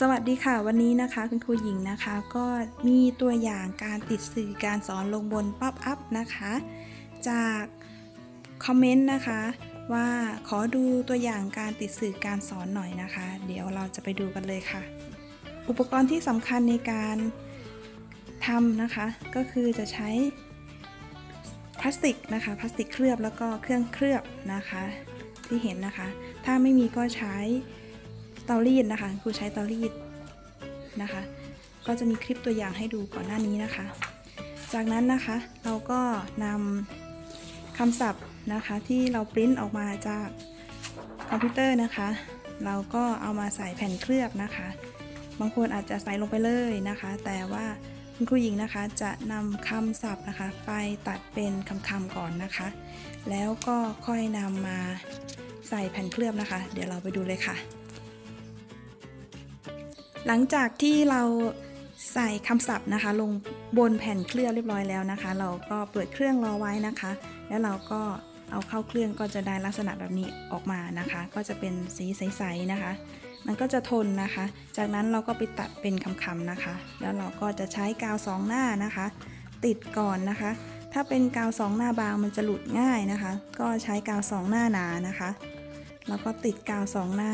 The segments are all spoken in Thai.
สวัสดีค่ะ วันนี้นะคะคุณครูหญิงนะคะ ก็มีตัวอย่างการติดสื่อการสอนลงบนป๊อปอัพนะคะ จากคอมเมนต์นะคะ ว่าขอดูตัวอย่างการติดสื่อการสอนหน่อยนะคะ เดี๋ยวเราจะไปดูกันเลยค่ะ อุปกรณ์ที่สำคัญในการทำนะคะ ก็คือจะใช้พลาสติกนะคะพลาสติกเคลือบแล้วก็เครื่องเคลือบนะคะ ที่เห็นนะคะ ถ้าไม่มีก็ใช้ เตารีดนะคะครูใช้เตารีดนะคะ ก็จะมีคลิปตัวอย่างให้ดูก่อนหน้านี้นะคะ จากนั้นนะคะเราก็นำคำศัพท์นะคะที่เราปริ้นออกมาจากคอมพิวเตอร์นะคะ เราก็เอามาใส่แผ่นเคลือบนะคะ บางคนอาจจะใส่ลงไปเลยนะคะ แต่ว่าคุณครูหญิงนะคะจะนำคำศัพท์นะคะ ไปตัดเป็นคำๆก่อนนะคะ แล้วก็ค่อยนำมาใส่แผ่นเคลือบนะคะ เดี๋ยวเราไปดูเลยค่ะ หลังจากที่เราใส่คำศัพท์นะคะ ลงบนแผ่นเคลือบเรียบร้อยแล้วนะคะ เราก็เปิดเครื่องรอไว้นะคะ แล้วเราก็เอาเข้าเครื่องก็จะได้ลักษณะแบบนี้ออกมานะคะ ก็จะเป็นสีใสๆนะคะ มันก็จะทนนะคะ จากนั้นเราก็ไปตัดเป็นคำๆนะคะ แล้วเราก็จะใช้กาวสองหน้านะคะ ติดก่อนนะคะ ถ้าเป็นกาวสองหน้าบางมันจะหลุดง่ายนะคะ ก็ใช้กาวสองหน้าหนานะคะ แล้วก็ติดกาวสองหน้า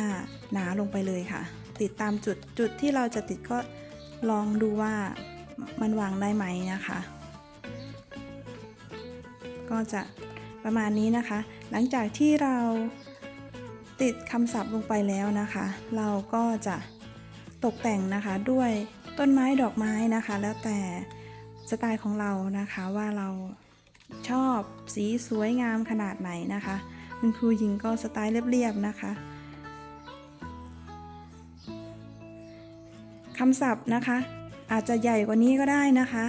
หนาลงไปเลยค่ะ ติดตามจุดจุดที่เราจะติดก็ลองดูว่ามันวางได้ไหมนะคะ ก็จะประมาณนี้นะคะ หลังจากที่เราติดคำศัพท์ลงไปแล้วนะคะ เราก็จะตกแต่งนะคะด้วยต้นไม้ดอกไม้นะคะ แล้วแต่สไตล์ของเรานะคะว่าเราชอบสีสวยงามขนาดไหนนะคะ คุณครูหญิงก็สไตล์เรียบๆนะคะ คำศัพท์นะคะ อาจจะใหญ่กว่านี้ก็ได้นะคะ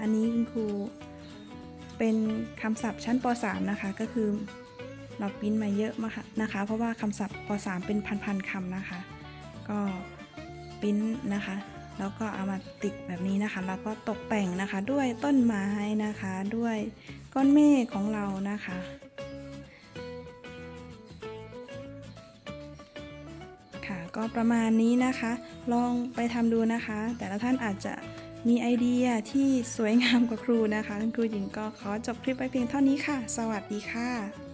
อันนี้คุณครูเป็นคำศัพท์ชั้นป .3 นะคะ ก็คือเราปิ้นมาเยอะมากนะคะ เพราะว่าคำศัพท์ป .3 เป็นพันๆคำนะคะ ก็ปิ้นนะคะ แล้วก็เอามาติดแบบนี้นะคะ แล้วก็ตกแต่งนะคะ ด้วยต้นไม้นะคะ ด้วยก้อนเมฆของเรานะคะ ก็ประมาณนี้นะคะ ลองไปทำดูนะคะ แต่ละท่านอาจจะมีไอเดียที่สวยงามกว่าครูนะคะ คุณครูหญิงก็ขอจบคลิปไว้เพียงเท่านี้ค่ะ สวัสดีค่ะ